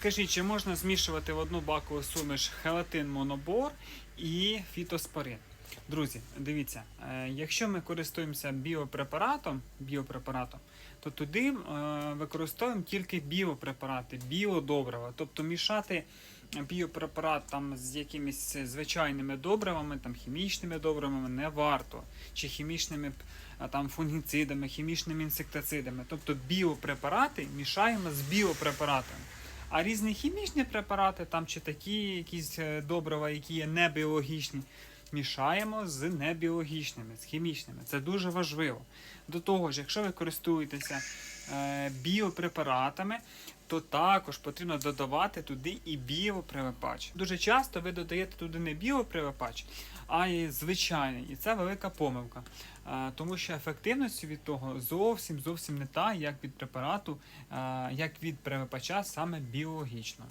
Скажіть, чи можна змішувати в одну бакову суміш хелатин монобор і фітоспорин? Друзі, дивіться, е, якщо ми користуємося біопрепаратом, біопрепаратом, то туди е, використовуємо тільки біопрепарати, біодобрива. Тобто мішати біопрепарат там з якимись звичайними добривами, там хімічними добривами не варто, чи хімічними там фунгіцидами, хімічними інсектицидами. Тобто біопрепарати мішаємо з біопрепаратами. А різні хімічні препарати, там чи такі якісь е, добрива, які є не біологічні, мішаємо з небіологічними, з хімічними. Це дуже важливо. До того ж, якщо ви користуєтеся е, біопрепаратами, то також потрібно додавати туди і біопривипач. Дуже часто ви додаєте туди не біопривипач, а й звичайний. І це велика помилка. Е, Тому що ефективність від того зовсім зовсім не та, як від препарату, е, як від привипача саме біологічно.